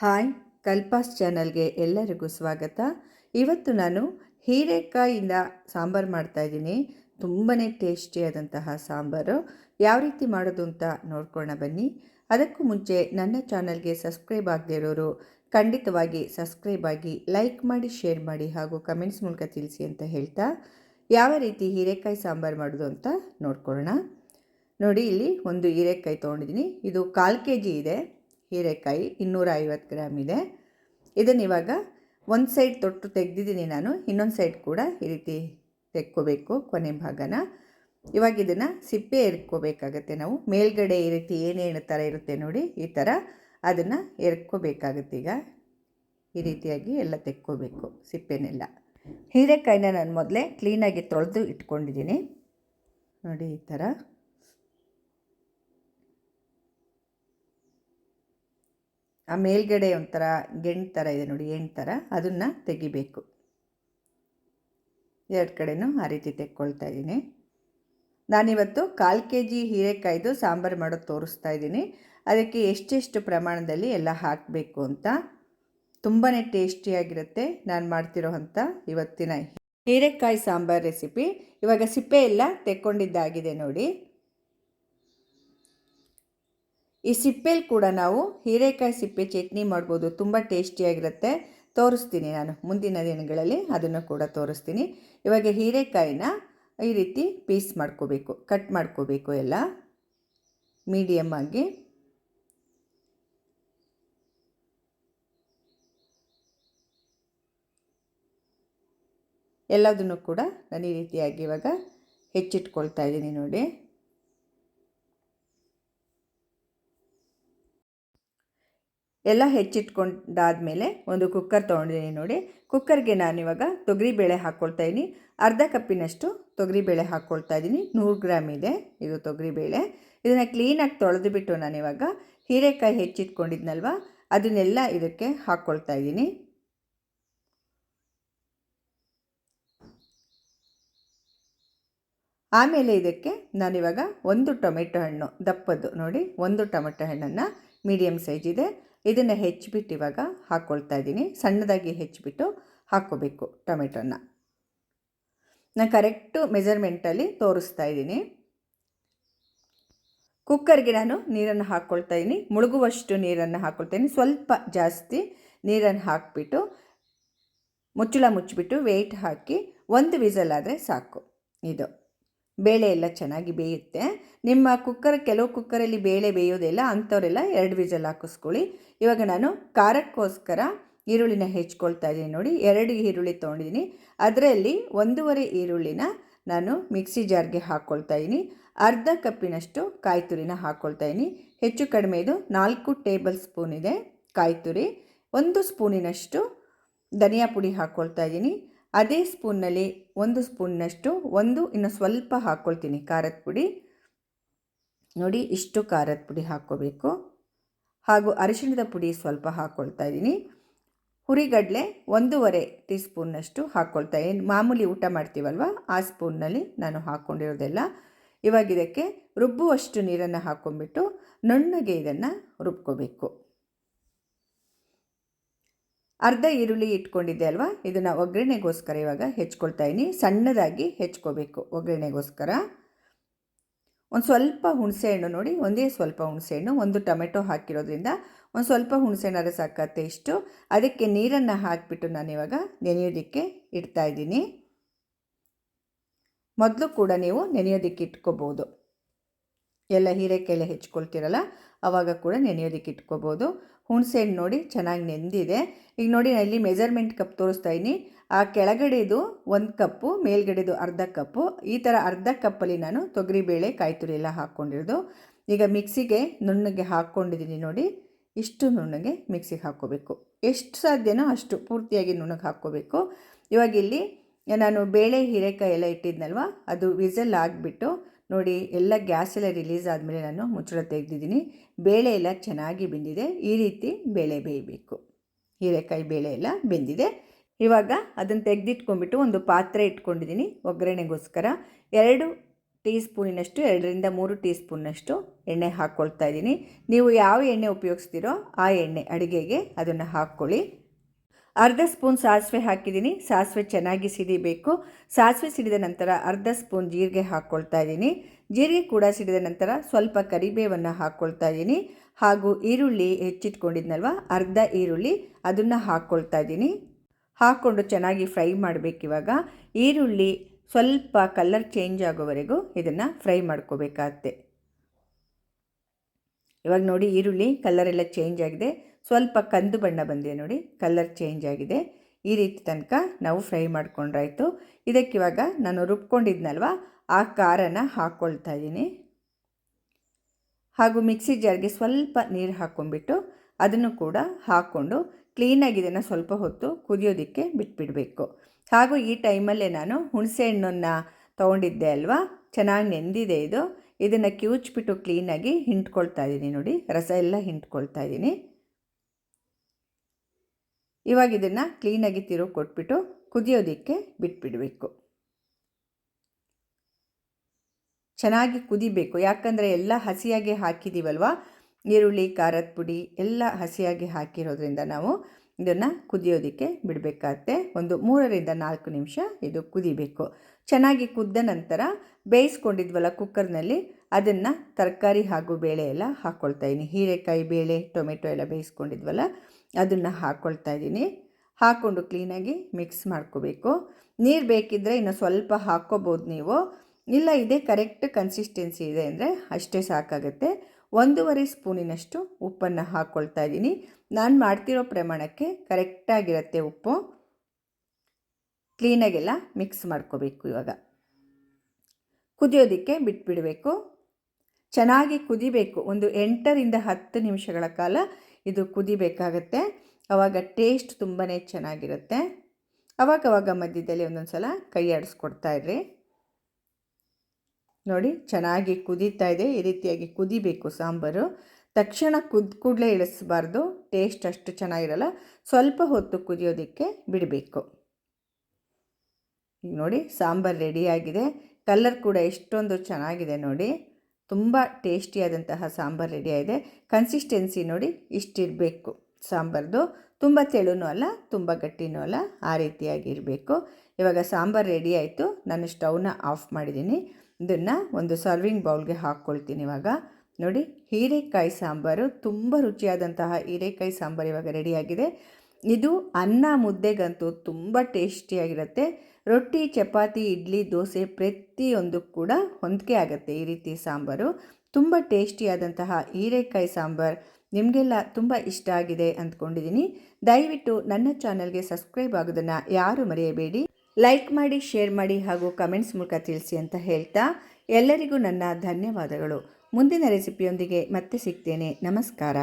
Hi, ಕಲ್ಪಾಸ್ ಚಾನಲ್ಗೆ ಎಲ್ಲರಿಗೂ ಸ್ವಾಗತ. ಇವತ್ತು ನಾನು ಹೀರೆಕಾಯಿಂದ ಸಾಂಬಾರು ಮಾಡ್ತಾಯಿದ್ದೀನಿ ತುಂಬಾ ಟೇಸ್ಟಿಯಾದಂತಹ ಸಾಂಬಾರು. ಯಾವ ರೀತಿ ಮಾಡೋದು ಅಂತ ನೋಡ್ಕೊಳ್ಳೋಣ ಬನ್ನಿ. ಅದಕ್ಕೂ ಮುಂಚೆ ನನ್ನ ಚಾನಲ್ಗೆ ಸಬ್ಸ್ಕ್ರೈಬ್ ಆಗದೇ ಇರೋರು ಖಂಡಿತವಾಗಿ ಸಬ್ಸ್ಕ್ರೈಬ್ ಆಗಿ ಲೈಕ್ ಮಾಡಿ, ಶೇರ್ ಮಾಡಿ ಹಾಗೂ ಕಮೆಂಟ್ಸ್ ಮೂಲಕ ತಿಳಿಸಿ ಅಂತ ಹೇಳ್ತಾ ಯಾವ ರೀತಿ ಹೀರೆಕಾಯಿ ಸಾಂಬಾರು ಮಾಡೋದು ಅಂತ ನೋಡ್ಕೊಳ್ಳೋಣ. ನೋಡಿ, ಇಲ್ಲಿ ಒಂದು ಹೀರೆಕಾಯಿ ತೊಗೊಂಡಿದ್ದೀನಿ. ಇದು ಕಾಲು ಕೆ ಜಿ ಇದೆ. ಹೀರೆಕಾಯಿ ಇನ್ನೂರ ಐವತ್ತು ಗ್ರಾಮ್ ಇದೆ. ಇದನ್ನು ಇವಾಗ ಒಂದು ಸೈಡ್ ತೊಟ್ಟು ತೆಗೆದಿದ್ದೀನಿ ನಾನು. ಇನ್ನೊಂದು ಸೈಡ್ ಕೂಡ ಈ ರೀತಿ ತೆಕ್ಕೋಬೇಕು ಕೊನೆ ಭಾಗನ. ಇವಾಗ ಇದನ್ನು ಸಿಪ್ಪೆ ಎರ್ಕೋಬೇಕಾಗತ್ತೆ ನಾವು. ಮೇಲ್ಗಡೆ ಈ ರೀತಿ ಏನೇನು ಥರ ಇರುತ್ತೆ ನೋಡಿ ಈ ಥರ ಅದನ್ನು ಎರ್ಕೋಬೇಕಾಗತ್ತೆ ಈಗ. ಈ ರೀತಿಯಾಗಿ ಎಲ್ಲ ತೆಕ್ಕೋಬೇಕು ಸಿಪ್ಪೆನೆಲ್ಲ. ಹೀರೆಕಾಯಿನ ನಾನು ಮೊದಲೇ ಕ್ಲೀನಾಗಿ ತೊಳೆದು ಇಟ್ಕೊಂಡಿದ್ದೀನಿ. ನೋಡಿ ಈ ಥರ ಆ ಮೇಲ್ಗಡೆ ಒಂಥರ ಗೆಣ್ ಥರ ಇದೆ ನೋಡಿ ಎಣ್ಣು ಥರ ಅದನ್ನು ತೆಗಿಬೇಕು. ಎರಡು ಕಡೆಯೂ ಆ ರೀತಿ ತೆಕ್ಕೊಳ್ತಾ ಇದ್ದೀನಿ. ನಾನಿವತ್ತು ಕಾಲು ಕೆ ಜಿ ಹೀರೆಕಾಯ್ದು ಸಾಂಬಾರು ಮಾಡೋದು ತೋರಿಸ್ತಾ ಇದ್ದೀನಿ. ಅದಕ್ಕೆ ಎಷ್ಟೆಷ್ಟು ಪ್ರಮಾಣದಲ್ಲಿ ಎಲ್ಲ ಹಾಕಬೇಕು ಅಂತ ತುಂಬಾ ಟೇಸ್ಟಿಯಾಗಿರುತ್ತೆ ನಾನು ಮಾಡ್ತಿರೋ ಅಂಥ ಇವತ್ತಿನ ಹೀರೆಕಾಯಿ ಸಾಂಬಾರು ರೆಸಿಪಿ. ಇವಾಗ ಸಿಪ್ಪೆ ಎಲ್ಲ ತೆಕ್ಕೊಂಡಿದ್ದಾಗಿದೆ ನೋಡಿ. ಈ ಸಿಪ್ಪೆಲಿ ಕೂಡ ನಾವು ಹೀರೆಕಾಯಿ ಸಿಪ್ಪೆ ಚಟ್ನಿ ಮಾಡ್ಬೋದು. ತುಂಬ ಟೇಸ್ಟಿಯಾಗಿರುತ್ತೆ. ತೋರಿಸ್ತೀನಿ ನಾನು ಮುಂದಿನ ದಿನಗಳಲ್ಲಿ ಅದನ್ನು ಕೂಡ ತೋರಿಸ್ತೀನಿ. ಇವಾಗ ಹೀರೆಕಾಯಿನ ಈ ರೀತಿ ಪೀಸ್ ಮಾಡ್ಕೋಬೇಕು, ಕಟ್ ಮಾಡ್ಕೋಬೇಕು ಎಲ್ಲ. ಮೀಡಿಯಮ್ ಆಗಿ. ಎಲ್ಲದನ್ನು ಕೂಡ ನಾನು ಈ ರೀತಿಯಾಗಿ ಇವಾಗ ಹೆಚ್ಚಿಟ್ಕೊಳ್ತಾ ಇದ್ದೀನಿ ನೋಡಿ. ಎಲ್ಲ ಹೆಚ್ಚಿಟ್ಕೊಂಡಾದಮೇಲೆ ಒಂದು ಕುಕ್ಕರ್ ತೊಗೊಂಡಿದ್ದೀನಿ ನೋಡಿ. ಕುಕ್ಕರ್ಗೆ ನಾನಿವಾಗ ತೊಗರಿಬೇಳೆ ಹಾಕ್ಕೊಳ್ತಾ ಇದ್ದೀನಿ ಅರ್ಧ ಕಪ್ಪಿನಷ್ಟು ತೊಗರಿಬೇಳೆ ಹಾಕ್ಕೊಳ್ತಾ ಇದ್ದೀನಿ ನೂರು ಗ್ರಾಮ್ ಇದೆ ಇದು ತೊಗರಿಬೇಳೆ ಇದನ್ನು ಕ್ಲೀನಾಗಿ ತೊಳೆದುಬಿಟ್ಟು ನಾನಿವಾಗ ಹೀರೆಕಾಯಿ ಹೆಚ್ಚಿಟ್ಕೊಂಡಿದ್ನಲ್ವ, ಅದನ್ನೆಲ್ಲ ಇದಕ್ಕೆ ಹಾಕ್ಕೊಳ್ತಾ ಇದ್ದೀನಿ ಆಮೇಲೆ ಇದಕ್ಕೆ ನಾನಿವಾಗ ಒಂದು ಟೊಮೆಟೊ ಹಣ್ಣು ದಪ್ಪದ್ದು ನೋಡಿ. ಒಂದು ಟೊಮೆಟೊ ಹಣ್ಣನ್ನು ಮೀಡಿಯಮ್ ಸೈಜ್ ಇದೆ. ಇದನ್ನು ಹೆಚ್ಚಿಬಿಟ್ಟು ಇವಾಗ ಹಾಕ್ಕೊಳ್ತಾ ಇದ್ದೀನಿ. ಸಣ್ಣದಾಗಿ ಹೆಚ್ಚಿಬಿಟ್ಟು ಹಾಕ್ಕೋಬೇಕು ಟೊಮೆಟೊನ. ನಾನು ಕರೆಕ್ಟು ಮೆಜರ್ಮೆಂಟಲ್ಲಿ ತೋರಿಸ್ತಾ ಇದ್ದೀನಿ. ಕುಕ್ಕರ್ಗೆ ನಾನು ನೀರನ್ನು ಹಾಕ್ಕೊಳ್ತಾ ಇದ್ದೀನಿ. ಮುಳುಗುವಷ್ಟು ನೀರನ್ನು ಹಾಕ್ಕೊಳ್ತೀನಿ ಸ್ವಲ್ಪ ಜಾಸ್ತಿ ನೀರನ್ನು ಹಾಕಿಬಿಟ್ಟು ಮುಚ್ಚಳ ಮುಚ್ಚಿಬಿಟ್ಟು ವೆಯ್ಟ್ ಹಾಕಿ ಒಂದು ವಿಸಲ್ ಆದರೆ ಸಾಕು. ಇದು. ಬೇಳೆ ಎಲ್ಲ ಚೆನ್ನಾಗಿ ಬೇಯುತ್ತೆ. ನಿಮ್ಮ ಕುಕ್ಕರ್ ಕೆಲವು ಕುಕ್ಕರಲ್ಲಿ ಬೇಳೆ ಬೇಯೋದಿಲ್ಲ, ಅಂಥವರೆಲ್ಲ ಎರಡು ವಿಜಲ್ ಹಾಕಿಸ್ಕೊಳ್ಳಿ. ಇವಾಗ ನಾನು ಖಾರಕ್ಕೋಸ್ಕರ ಈರುಳ್ಳಿನ ಹೆಚ್ಕೊಳ್ತಾ ಇದ್ದೀನಿ ನೋಡಿ, ಎರಡು ಈರುಳ್ಳಿ ತೊಗೊಂಡಿದ್ದೀನಿ. ಅದರಲ್ಲಿ ಒಂದೂವರೆ ಈರುಳ್ಳಿನ ನಾನು ಮಿಕ್ಸಿ ಜಾರ್ಗೆ ಹಾಕ್ಕೊಳ್ತಾ ಇದ್ದೀನಿ. ಅರ್ಧ ಕಪ್ಪಿನಷ್ಟು ಕಾಯಿ ತುರಿನ ಹಾಕ್ಕೊಳ್ತಾ ಇದ್ದೀನಿ. ಹೆಚ್ಚು ಕಡಿಮೆ ಇದು ನಾಲ್ಕು ಟೇಬಲ್ ಸ್ಪೂನ್ ಇದೆ ಕಾಯಿ ತುರಿ. ಒಂದು ಸ್ಪೂನಿನಷ್ಟು ಧನಿಯಾ ಪುಡಿ ಹಾಕ್ಕೊಳ್ತಾ ಇದ್ದೀನಿ. ಅದೇ ಸ್ಪೂನ್ನಲ್ಲಿ ಒಂದು ಸ್ಪೂನ್ನಷ್ಟು, ಒಂದು, ಇನ್ನು ಸ್ವಲ್ಪ ಹಾಕ್ಕೊಳ್ತೀನಿ ಖಾರದ ಪುಡಿ. ನೋಡಿ, ಇಷ್ಟು ಖಾರದ ಪುಡಿ ಹಾಕ್ಕೋಬೇಕು. ಹಾಗೂ ಅರಿಶಿಣದ ಪುಡಿ ಸ್ವಲ್ಪ ಹಾಕ್ಕೊಳ್ತಾ ಇದ್ದೀನಿ. ಹುರಿಗಡಲೆ ಒಂದೂವರೆ ಟೀ ಸ್ಪೂನ್ನಷ್ಟು ಹಾಕ್ಕೊಳ್ತಾ ಇದ್ದೀನಿ. ಮಾಮೂಲಿ ಊಟ ಮಾಡ್ತೀವಲ್ವ? ಆ ಸ್ಪೂನ್ನಲ್ಲಿ ನಾನು ಹಾಕ್ಕೊಂಡಿರೋದೆಲ್ಲ ಇವಾಗ ಇದಕ್ಕೆ ರುಬ್ಬುವಷ್ಟು ನೀರನ್ನು ಹಾಕ್ಕೊಂಡ್ಬಿಟ್ಟು ನುಣ್ಣಗೆ ಇದನ್ನು ರುಬ್ಕೋಬೇಕು. ಅರ್ಧ ಈರುಳ್ಳಿ ಇಟ್ಕೊಂಡಿದ್ದೆ ಅಲ್ವಾ? ಇದನ್ನು ಒಗ್ಗರಣೆಗೋಸ್ಕರ ಇವಾಗ ಹೆಚ್ಕೊಳ್ತಾ ಇದ್ದೀನಿ ಸಣ್ಣದಾಗಿ ಹೆಚ್ಕೋಬೇಕು ಒಗ್ಗರಣೆಗೋಸ್ಕರ. ಒಂದು ಸ್ವಲ್ಪ ಹುಣಸೆಹಣ್ಣು ನೋಡಿ, ಒಂದೇ ಸ್ವಲ್ಪ ಹುಣಸೆಹಣ್ಣು ಒಂದು ಟೊಮೆಟೊ ಹಾಕಿರೋದ್ರಿಂದ ಒಂದು ಸ್ವಲ್ಪ ಹುಣಸೆಹಣ್ಣಾದ್ರೆ ಸಾಕತ್ತೆ ಇಷ್ಟು. ಅದಕ್ಕೆ ನೀರನ್ನು ಹಾಕಿಬಿಟ್ಟು ನಾನು ಇವಾಗ ನೆನೆಯೋದಕ್ಕೆ ಇಡ್ತಾ ಇದ್ದೀನಿ ಮೊದಲು ಕೂಡ ನೀವು ನೆನೆಯೋದಕ್ಕೆ ಇಟ್ಕೋಬೋದು. ಎಲ್ಲ ಹೀರೆಕಾಯೆಲ್ಲ ಹೆಚ್ಕೊಳ್ತೀರಲ್ಲ ಆವಾಗ ಕೂಡ ನೆನೆಯೋದಕ್ಕೆ ಇಟ್ಕೋಬೋದು. ಹುಣಸೆ ಹಣ್ಣು ನೋಡಿ ಚೆನ್ನಾಗಿ ನೆಂದಿದೆ. ಈಗ ನೋಡಿ ನಾನು ಇಲ್ಲಿ ಮೆಜರ್ಮೆಂಟ್ ಕಪ್ ತೋರಿಸ್ತಾ ಇದ್ದೀನಿ ಆ ಕೆಳಗಡೆದು ಒಂದು ಕಪ್ಪು, ಮೇಲ್ಗಡೆದು ಅರ್ಧ ಕಪ್ಪು. ಈ ಥರ ಅರ್ಧ ಕಪ್ಪಲ್ಲಿ ನಾನು ತೊಗರಿಬೇಳೆ ಕಾಯಿ ತುರಿ ಎಲ್ಲ ಹಾಕ್ಕೊಂಡಿರೋದು. ಈಗ ಮಿಕ್ಸಿಗೆ ನುಣ್ಣಗೆ ಹಾಕ್ಕೊಂಡಿದ್ದೀನಿ ನೋಡಿ. ಇಷ್ಟು ನುಣ್ಣಗೆ ಮಿಕ್ಸಿಗೆ ಹಾಕ್ಕೋಬೇಕು. ಎಷ್ಟು ಸಾಧ್ಯನೋ ಅಷ್ಟು ಪೂರ್ತಿಯಾಗಿ ನುಣ್ಣಗೆ ಹಾಕ್ಕೋಬೇಕು. ಇವಾಗ ಇಲ್ಲಿ ನಾನು ಬೇಳೆ, ಹೀರೆಕಾಯಿ ಎಲ್ಲ ಇಟ್ಟಿದ್ನಲ್ವ, ಅದು ವಿಸಲ್ ಆಗಿಬಿಟ್ಟು ನೋಡಿ, ಎಲ್ಲ ಗ್ಯಾಸ್ ಎಲ್ಲ ರಿಲೀಸ್ ಆದಮೇಲೆ ನಾನು ಮುಚ್ಚಳ ತೆಗೆದಿದ್ದೀನಿ. ಬೇಳೆ ಎಲ್ಲ ಚೆನ್ನಾಗಿ ಬೆಂದಿದೆ. ಈ ರೀತಿ ಬೇಳೆ ಬೇಯಬೇಕು. ಹೀರೆಕಾಯಿ ಬೇಳೆ ಎಲ್ಲ ಬೆಂದಿದೆ. ಇವಾಗ ಅದನ್ನು ತೆಗೆದಿಟ್ಕೊಂಡ್ಬಿಟ್ಟು ಒಂದು ಪಾತ್ರೆ ಇಟ್ಕೊಂಡಿದ್ದೀನಿ ಒಗ್ಗರಣೆಗೋಸ್ಕರ. ಎರಡು ಟೀ ಸ್ಪೂನಿನಷ್ಟು ಎರಡರಿಂದ ಮೂರು ಟೀ ಸ್ಪೂನ್ನಷ್ಟು ಎಣ್ಣೆ ಹಾಕ್ಕೊಳ್ತಾ ಇದ್ದೀನಿ. ನೀವು ಯಾವ ಎಣ್ಣೆ ಉಪಯೋಗಿಸ್ತೀರೋ ಆ ಎಣ್ಣೆ ಅಡುಗೆಗೆ ಅದನ್ನು ಹಾಕ್ಕೊಳ್ಳಿ. ಅರ್ಧ ಸ್ಪೂನ್ ಸಾಸಿವೆ ಹಾಕಿದ್ದೀನಿ. ಸಾಸಿವೆ ಚೆನ್ನಾಗಿ ಸಿಡಿಬೇಕು. ಸಾಸಿವೆ ಸಿಡಿದ ನಂತರ ಅರ್ಧ ಸ್ಪೂನ್ ಜೀರಿಗೆ ಹಾಕ್ಕೊಳ್ತಾ ಇದ್ದೀನಿ. ಜೀರಿಗೆ ಕೂಡ ಸಿಡಿದ ನಂತರ ಸ್ವಲ್ಪ ಕರಿಬೇವನ್ನು ಹಾಕ್ಕೊಳ್ತಾ ಇದ್ದೀನಿ. ಹಾಗೂ ಈರುಳ್ಳಿ ಹೆಚ್ಚಿಟ್ಕೊಂಡಿದ್ನಲ್ವ? ಅರ್ಧ ಈರುಳ್ಳಿ ಅದನ್ನು ಹಾಕ್ಕೊಳ್ತಾ ಇದ್ದೀನಿ. ಹಾಕ್ಕೊಂಡು ಚೆನ್ನಾಗಿ ಫ್ರೈ ಮಾಡಬೇಕಿವಾಗ ಈರುಳ್ಳಿ ಸ್ವಲ್ಪ ಕಲರ್ ಚೇಂಜ್ ಆಗೋವರೆಗೂ ಇದನ್ನು ಫ್ರೈ ಮಾಡ್ಕೋಬೇಕಾಗತ್ತೆ. ಇವಾಗ ನೋಡಿ ಈರುಳ್ಳಿ ಕಲ್ಲರೆಲ್ಲ ಚೇಂಜ್ ಆಗಿದೆ. ಸ್ವಲ್ಪ ಕಂದು ಬಣ್ಣ ಬಂದಿದೆ ನೋಡಿ ಕಲರ್ ಚೇಂಜ್ ಆಗಿದೆ. ಈ ರೀತಿ ತನಕ ನಾವು ಫ್ರೈ ಮಾಡ್ಕೊಂಡ್ರಾಯ್ತು. ಇದಕ್ಕಿವಾಗ ನಾನು ರುಬ್ಕೊಂಡಿದ್ನಲ್ವ, ಆ ಖಾರನ ಹಾಕ್ಕೊಳ್ತಾ ಇದ್ದೀನಿ. ಹಾಗೂ ಮಿಕ್ಸಿ ಜಾರ್ಗೆ ಸ್ವಲ್ಪ ನೀರು ಹಾಕ್ಕೊಂಡ್ಬಿಟ್ಟು ಅದನ್ನು ಕೂಡ ಹಾಕ್ಕೊಂಡು ಕ್ಲೀನಾಗಿ ಇದನ್ನು ಸ್ವಲ್ಪ ಹೊತ್ತು ಕುದಿಯೋದಕ್ಕೆ ಬಿಟ್ಬಿಡಬೇಕು. ಹಾಗೂ ಈ ಟೈಮಲ್ಲೇ ನಾನು ಹುಣಸೆ ಹಣ್ಣನ್ನು ತೊಗೊಂಡಿದ್ದೆ ಅಲ್ವಾ, ಚೆನ್ನಾಗಿ ನೆಂದಿದೆ ಇದು. ಇದನ್ನು ಕಿವುಚ್ಬಿಟ್ಟು ಕ್ಲೀನಾಗಿ ಹಿಂಟ್ಕೊಳ್ತಾ ಇದ್ದೀನಿ ನೋಡಿ, ರಸ ಎಲ್ಲ ಹಿಂಟ್ಕೊಳ್ತಾ ಇದ್ದೀನಿ. ಇವಾಗ ಇದನ್ನು ಕ್ಲೀನಾಗಿ ತಿರುಗಿ ಕೊಟ್ಬಿಟ್ಟು ಕುದಿಯೋದಕ್ಕೆ ಬಿಟ್ಬಿಡಬೇಕು. ಚೆನ್ನಾಗಿ ಕುದಿಬೇಕು. ಯಾಕಂದರೆ ಎಲ್ಲ ಹಸಿಯಾಗಿ ಹಾಕಿದ್ದೀವಲ್ವ ಈರುಳ್ಳಿ, ಖಾರದ ಪುಡಿ ಎಲ್ಲ ಹಸಿಯಾಗಿ ಹಾಕಿರೋದ್ರಿಂದ ನಾವು ಇದನ್ನು ಕುದಿಯೋದಕ್ಕೆ ಬಿಡಬೇಕಾಗತ್ತೆ. ಒಂದು ಮೂರರಿಂದ ನಾಲ್ಕು ನಿಮಿಷ ಇದು ಕುದಿಬೇಕು. ಚೆನ್ನಾಗಿ ಕುದ್ದ ನಂತರ ಬೇಯಿಸ್ಕೊಂಡಿದ್ವಲ್ಲ ಕುಕ್ಕರ್ನಲ್ಲಿ, ಅದನ್ನು ತರಕಾರಿ ಹಾಗೂ ಬೇಳೆ ಎಲ್ಲ ಹಾಕ್ಕೊಳ್ತಾಯಿನಿ ಇದ್ದೀನಿ ಹೀರೆಕಾಯಿ, ಬೇಳೆ, ಟೊಮೆಟೊ ಎಲ್ಲ ಬೇಯಿಸ್ಕೊಂಡಿದ್ವಲ್ಲ ಅದನ್ನು ಹಾಕ್ಕೊಳ್ತಾ ಇದ್ದೀನಿ. ಹಾಕ್ಕೊಂಡು ಕ್ಲೀನಾಗಿ ಮಿಕ್ಸ್ ಮಾಡ್ಕೋಬೇಕು. ನೀರು ಬೇಕಿದ್ದರೆ ಇನ್ನು ಸ್ವಲ್ಪ ಹಾಕ್ಕೋಬೋದು ನೀವು. ಇಲ್ಲ, ಇದೇ ಕರೆಕ್ಟ್ ಕನ್ಸಿಸ್ಟೆನ್ಸಿ ಇದೆ ಅಂದರೆ ಅಷ್ಟೇ ಸಾಕಾಗುತ್ತೆ. ಒಂದೂವರೆ ಸ್ಪೂನಿನಷ್ಟು ಉಪ್ಪನ್ನು ಹಾಕ್ಕೊಳ್ತಾ ಇದ್ದೀನಿ. ನಾನು ಮಾಡ್ತಿರೋ ಪ್ರಮಾಣಕ್ಕೆ ಕರೆಕ್ಟಾಗಿರುತ್ತೆ ಉಪ್ಪು. ಕ್ಲೀನಾಗೆಲ್ಲ ಮಿಕ್ಸ್ ಮಾಡ್ಕೋಬೇಕು ಇವಾಗ. ಕುದಿಯೋದಕ್ಕೆ ಬಿಟ್ಬಿಡಬೇಕು. ಚೆನ್ನಾಗಿ ಕುದಿಬೇಕು. ಒಂದು ಎಂಟರಿಂದ ಹತ್ತು ನಿಮಿಷಗಳ ಕಾಲ ಇದು ಕುದಿಬೇಕಾಗತ್ತೆ. ಆವಾಗ ಟೇಸ್ಟ್ ತುಂಬಾ ಚೆನ್ನಾಗಿರುತ್ತೆ. ಅವಾಗವಾಗ ಮಧ್ಯದಲ್ಲಿ ಒಂದೊಂದು ಸಲ ಕೈ ಆಡಿಸ್ಕೊಡ್ತಾ ಇರ್ರಿ. ನೋಡಿ, ಚೆನ್ನಾಗಿ ಕುದೀತಾ ಇದೆ. ಈ ರೀತಿಯಾಗಿ ಕುದಿಬೇಕು ಸಾಂಬಾರು. ತಕ್ಷಣ ಕುದ್ ಕೂಡಲೇ ಇಳಿಸ್ಬಾರ್ದು. ಟೇಸ್ಟ್ ಅಷ್ಟು ಚೆನ್ನಾಗಿರಲ್ಲ. ಸ್ವಲ್ಪ ಹೊತ್ತು ಕುದಿಯೋದಕ್ಕೆ ಬಿಡಬೇಕು. ಈಗ ನೋಡಿ, ಸಾಂಬಾರು ರೆಡಿಯಾಗಿದೆ ಕಲರ್ ಕೂಡ ಎಷ್ಟೊಂದು ಚೆನ್ನಾಗಿದೆ ನೋಡಿ. ತುಂಬ ಟೇಸ್ಟಿಯಾದಂತಹ ಸಾಂಬಾರು ರೆಡಿಯಾಗಿದೆ. ಕನ್ಸಿಸ್ಟೆನ್ಸಿ ನೋಡಿ ಇಷ್ಟಿರಬೇಕು ಸಾಂಬಾರ್ದು. ತುಂಬ ತೆಳುನೂ ಅಲ್ಲ, ತುಂಬ ಗಟ್ಟಿನೂ ಅಲ್ಲ, ಆ ರೀತಿಯಾಗಿರಬೇಕು. ಇವಾಗ ಸಾಂಬಾರು ರೆಡಿ ಆಯಿತು. ನಾನು ಸ್ಟವ್ನ ಆಫ್ ಮಾಡಿದ್ದೀನಿ. ಇದನ್ನು ಒಂದು ಸರ್ವಿಂಗ್ ಬೌಲ್ಗೆ ಹಾಕ್ಕೊಳ್ತೀನಿ ಇವಾಗ. ನೋಡಿ, ಹೀರೆಕಾಯಿ ಸಾಂಬಾರು, ತುಂಬ ರುಚಿಯಾದಂತಹ ಹೀರೆಕಾಯಿ ಸಾಂಬಾರು ಇವಾಗ ರೆಡಿಯಾಗಿದೆ. ಇದು ಅನ್ನ ಮುದ್ದೆಗಂತೂ ತುಂಬ ಟೇಸ್ಟಿಯಾಗಿರುತ್ತೆ. ರೊಟ್ಟಿ, ಚಪಾತಿ, ಇಡ್ಲಿ, ದೋಸೆ ಪ್ರತಿಯೊಂದು ಕೂಡ ಹೊಂದಿಕೆ ಆಗುತ್ತೆ ಈ ರೀತಿ ಸಾಂಬಾರು. ತುಂಬ ಟೇಸ್ಟಿಯಾದಂತಹ ಹೀರೆಕಾಯಿ ಸಾಂಬಾರು ನಿಮಗೆಲ್ಲ ತುಂಬ ಇಷ್ಟ ಆಗಿದೆ ಅಂದ್ಕೊಂಡಿದ್ದೀನಿ ದಯವಿಟ್ಟು ನನ್ನ ಚಾನಲ್ಗೆ ಸಬ್ಸ್ಕ್ರೈಬ್ ಆಗೋದನ್ನು ಯಾರು ಮರೆಯಬೇಡಿ. ಲೈಕ್ ಮಾಡಿ, ಶೇರ್ ಮಾಡಿ ಹಾಗೂ ಕಮೆಂಟ್ಸ್ ಮೂಲಕ ತಿಳಿಸಿ ಅಂತ ಹೇಳ್ತಾ ಎಲ್ಲರಿಗೂ ನನ್ನ ಧನ್ಯವಾದಗಳು. ಮುಂದಿನ ರೆಸಿಪಿಯೊಂದಿಗೆ ಮತ್ತೆ ಸಿಗ್ತೇನೆ. ನಮಸ್ಕಾರ.